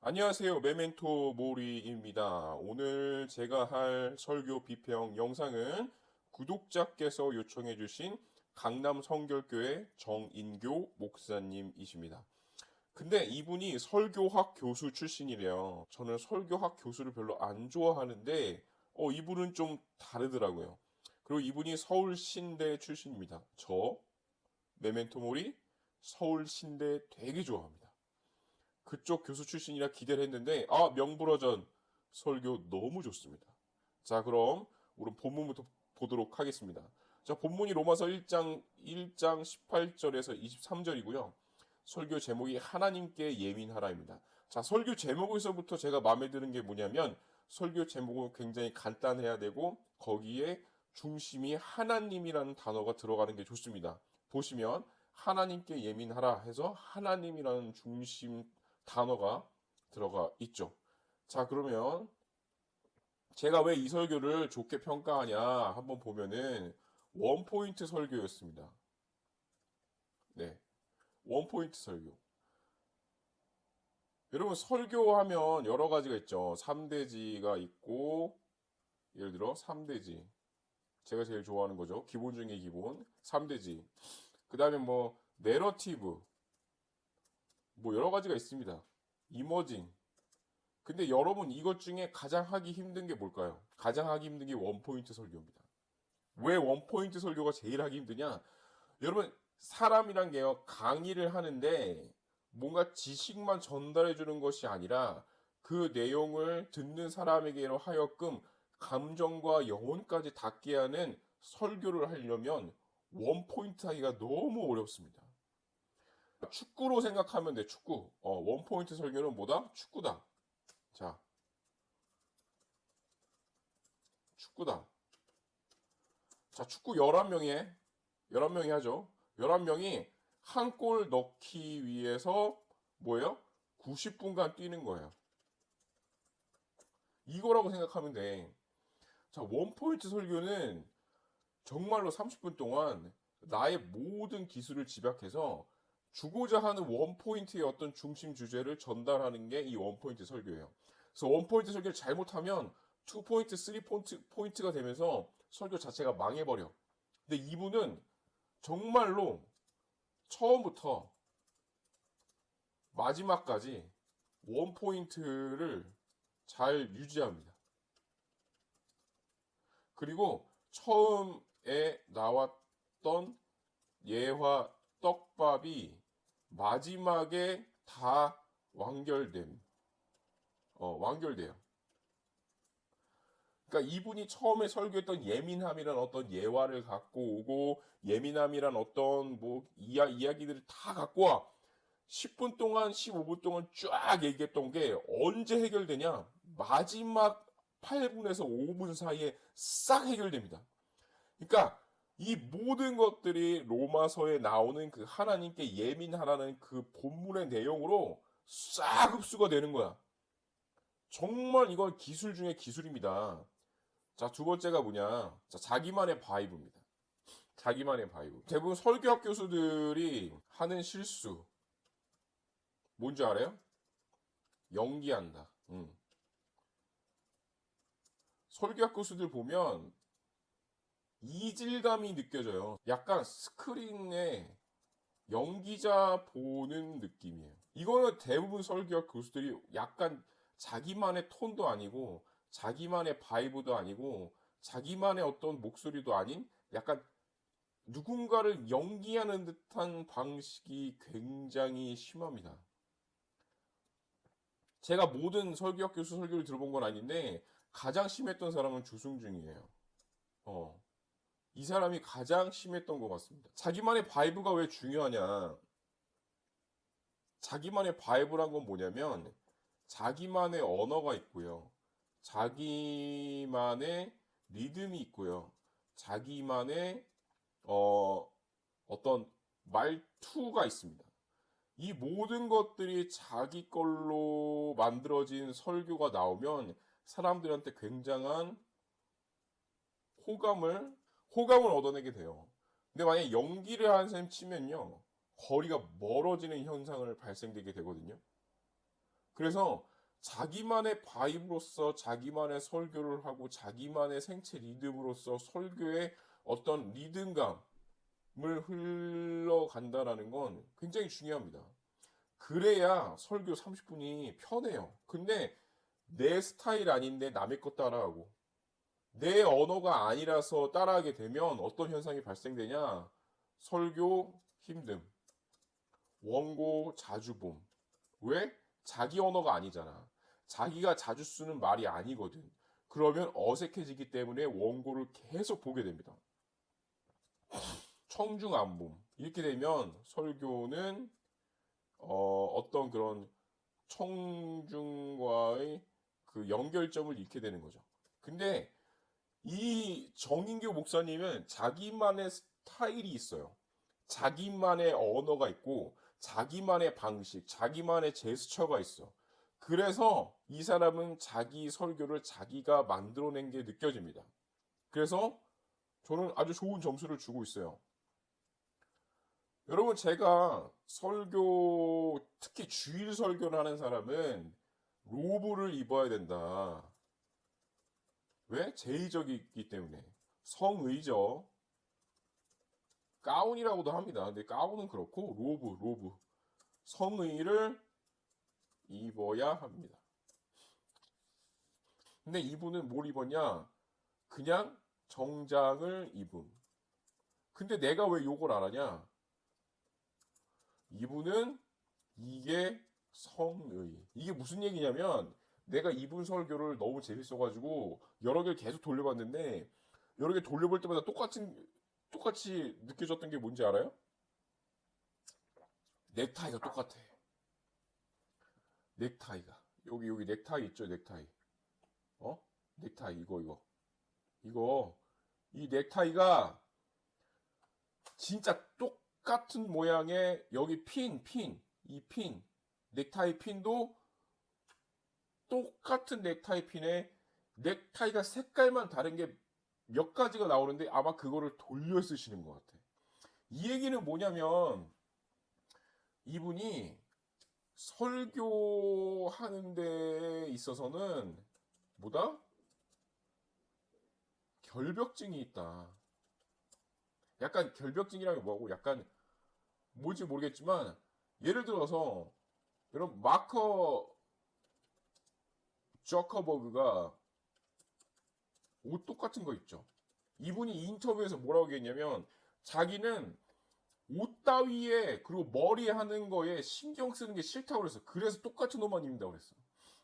안녕하세요. 메멘토 모리입니다. 오늘 제가 할 설교 비평 영상은 구독자께서 요청해 주신 강남 성결교회 정인교 목사님이십니다. 근데 이분이 설교학 교수 출신이래요. 저는 설교학 교수를 별로 안 좋아하는데, 어, 이분은 좀 다르더라고요. 그리고 이분이 서울신대 출신입니다. 저, 메멘토 모리, 서울신대 되게 좋아합니다. 그쪽 교수 출신이라 기대를 했는데 아 명불허전 설교 너무 좋습니다. 자 그럼 우리 본문부터 보도록 하겠습니다. 자 본문이 로마서 1장 1장 18절에서 23절이고요. 설교 제목이 하나님께 예민하라입니다. 자 설교 제목에서부터 제가 마음에 드는 게 뭐냐면 설교 제목은 굉장히 간단해야 되고 거기에 중심이 하나님이라는 단어가 들어가는 게 좋습니다. 보시면 하나님께 예민하라 해서 하나님이라는 중심 단어가 들어가 있죠. 자, 그러면 제가 왜 이 설교를 좋게 평가하냐 한번 보면은 원포인트 설교였습니다. 네. 원포인트 설교. 여러분, 설교하면 여러 가지가 있죠. 3대지가 있고, 예를 들어 3대지. 제가 제일 좋아하는 거죠. 기본 중에 기본. 3대지. 그 다음에 뭐, 내러티브. 뭐 여러 가지가 있습니다. 이머징. 근데 여러분 이것 중에 가장 하기 힘든 게 뭘까요? 가장 하기 힘든 게 원포인트 설교입니다. 왜 원포인트 설교가 제일 하기 힘드냐? 여러분 사람이란 게요 강의를 하는데 뭔가 지식만 전달해 주는 것이 아니라 그 내용을 듣는 사람에게로 하여금 감정과 영혼까지 닿게 하는 설교를 하려면 원포인트 하기가 너무 어렵습니다. 축구로 생각하면 돼, 축구. 어, 원포인트 설교는 뭐다? 축구다. 자. 축구다. 자, 축구 11명이 11명이 하죠. 11명이 한 골 넣기 위해서 뭐예요? 90분간 뛰는 거예요. 이거라고 생각하면 돼. 자, 원포인트 설교는 정말로 30분 동안 나의 모든 기술을 집약해서 주고자 하는 원포인트의 어떤 중심 주제를 전달하는 게 이 원포인트 설교예요. 그래서 원포인트 설교를 잘못하면 투포인트, 쓰리포인트 포인트가 되면서 설교 자체가 망해버려. 근데 이분은 정말로 처음부터 마지막까지 원포인트를 잘 유지합니다. 그리고 처음에 나왔던 예화 떡밥이 마지막에 다 완결됨. 어, 완결돼요. 그러니까 이분이 처음에 설교했던 예민함이란 어떤 예화를 갖고 오고 예민함이란 어떤 뭐 이야, 이야기들을 다 갖고 와. 10분 동안, 15분 동안 쫙 얘기했던 게 언제 해결되냐? 마지막 8분에서 5분 사이에 싹 해결됩니다. 그러니까 이 모든 것들이 로마서에 나오는 그 하나님께 예민하라는 그 본문의 내용으로 싹 흡수가 되는 거야. 정말 이건 기술 중에 기술입니다. 자, 두 번째가 뭐냐. 자, 자기만의 바이브입니다. 자기만의 바이브. 대부분 설교학 교수들이 하는 실수. 뭔지 알아요? 연기한다. 음. 설교학 교수들 보면 이질감이 느껴져요. 약간 스크린에 연기자 보는 느낌이에요. 이거는 대부분 설교학 교수들이 약간 자기만의 톤도 아니고 자기만의 바이브도 아니고 자기만의 어떤 목소리도 아닌 약간 누군가를 연기하는 듯한 방식이 굉장히 심합니다. 제가 모든 설교학 교수 설교를 들어본 건 아닌데 가장 심했던 사람은 주승중이에요. 어. 이 사람이 가장 심했던 것 같습니다. 자기만의 바이브가 왜 중요하냐? 자기만의 바이브란 건 뭐냐면 자기만의 언어가 있고요. 자기만의 리듬이 있고요. 자기만의 어, 어떤 말투가 있습니다. 이 모든 것들이 자기 걸로 만들어진 설교가 나오면 사람들한테 굉장한 호감을 호감을 얻어내게 돼요. 근데 만약에 연기를 하는 셈 치면요. 거리가 멀어지는 현상을 발생되게 되거든요. 그래서 자기만의 바이브로서 자기만의 설교를 하고 자기만의 생체 리듬으로서 설교의 어떤 리듬감을 흘러간다라는 건 굉장히 중요합니다. 그래야 설교 30분이 편해요. 근데 내 스타일 아닌데 남의 것 따라하고 내 언어가 아니라서 따라하게 되면 어떤 현상이 발생되냐? 설교 힘듦, 원고 자주 봄. 왜? 자기 언어가 아니잖아. 자기가 자주 쓰는 말이 아니거든. 그러면 어색해지기 때문에 원고를 계속 보게 됩니다. 청중 안봄. 이렇게 되면 설교는 어, 어떤 그런 청중과의 그 연결점을 잃게 되는 거죠. 근데 이 정인교 목사님은 자기만의 스타일이 있어요. 자기만의 언어가 있고, 자기만의 방식, 자기만의 제스처가 있어. 그래서 이 사람은 자기 설교를 자기가 만들어낸 게 느껴집니다. 그래서 저는 아주 좋은 점수를 주고 있어요. 여러분, 제가 설교, 특히 주일 설교를 하는 사람은 로브를 입어야 된다. 왜? 제의적이기 때문에. 성의죠. 가운이라고도 합니다. 근데 가운은 그렇고, 로브, 로브. 성의를 입어야 합니다. 근데 이분은 뭘 입었냐? 그냥 정장을 입음. 근데 내가 왜안 하냐? 이분은 이게 성의. 이게 무슨 얘기냐면 내가 이분 설교를 너무 재밌어가지고 여러 개를 계속 돌려봤는데 여러 개 돌려볼 때마다 똑같은 똑같이 느껴졌던 게 뭔지 알아요? 넥타이가 똑같아. 넥타이가 여기 여기 넥타이 있죠 넥타이. 어? 넥타이 이거 이거 이거 이 넥타이가 진짜 똑같은 모양의 여기 핀, 핀, 이 핀, 넥타이 핀도 똑같은 넥타이 핀에 넥타이가 색깔만 다른 게 몇 가지가 나오는데 아마 그거를 돌려 쓰시는 것 같아. 이 얘기는 뭐냐면 이분이 설교하는 데 있어서는 뭐다? 결벽증이 있다. 약간 결벽증이라는 게 뭐고 약간 뭔지 모르겠지만 예를 들어서 여러분 마커 저커버그가 옷 똑같은 거 있죠. 이분이 인터뷰에서 뭐라고 했냐면 자기는 옷 따위에 그리고 머리 하는 거에 신경 쓰는 게 싫다고 그랬어. 그래서 똑같은 옷만 입는다고 그랬어.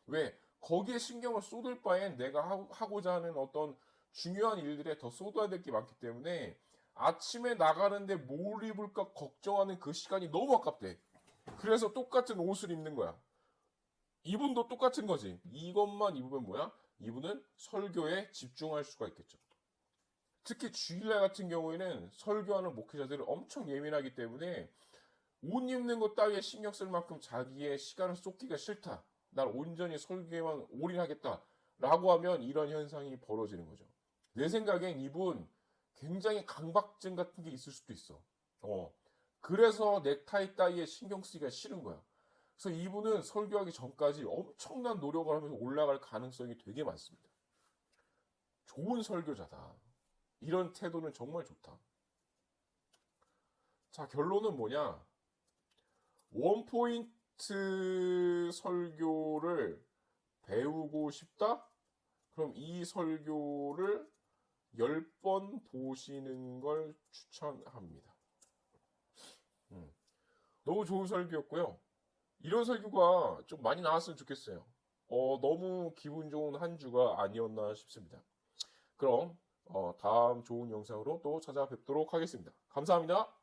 왜? 거기에 신경을 쏟을 바엔 내가 하고자 하는 어떤 중요한 일들에 더 쏟아야 될 게 많기 때문에 아침에 나가는데 뭘 입을까 걱정하는 그 시간이 너무 아깝대. 그래서 똑같은 옷을 입는 거야. 이분도 똑같은 거지. 이것만 입으면 뭐야? 이분은 설교에 집중할 수가 있겠죠. 특히 주일날 같은 경우에는 설교하는 목회자들은 엄청 예민하기 때문에 옷 입는 것 따위에 신경 쓸 만큼 자기의 시간을 쏟기가 싫다. 난 온전히 설교에만 올인하겠다. 라고 하면 이런 현상이 벌어지는 거죠. 내 생각엔 이분 굉장히 강박증 같은 게 있을 수도 있어. 어. 그래서 넥타이 따위에 신경 쓰기가 싫은 거야. 그래서 이분은 설교하기 전까지 엄청난 노력을 하면서 올라갈 가능성이 되게 많습니다. 좋은 설교자다. 이런 태도는 정말 좋다. 자, 결론은 뭐냐? 원포인트 설교를 배우고 싶다? 그럼 이 설교를 10번 보시는 걸 추천합니다. 음. 너무 좋은 설교였고요. 이런 설교가 좀 많이 나왔으면 좋겠어요. 어, 너무 기분 좋은 한 주가 아니었나 싶습니다. 그럼 어, 다음 좋은 영상으로 또 찾아뵙도록 하겠습니다. 감사합니다.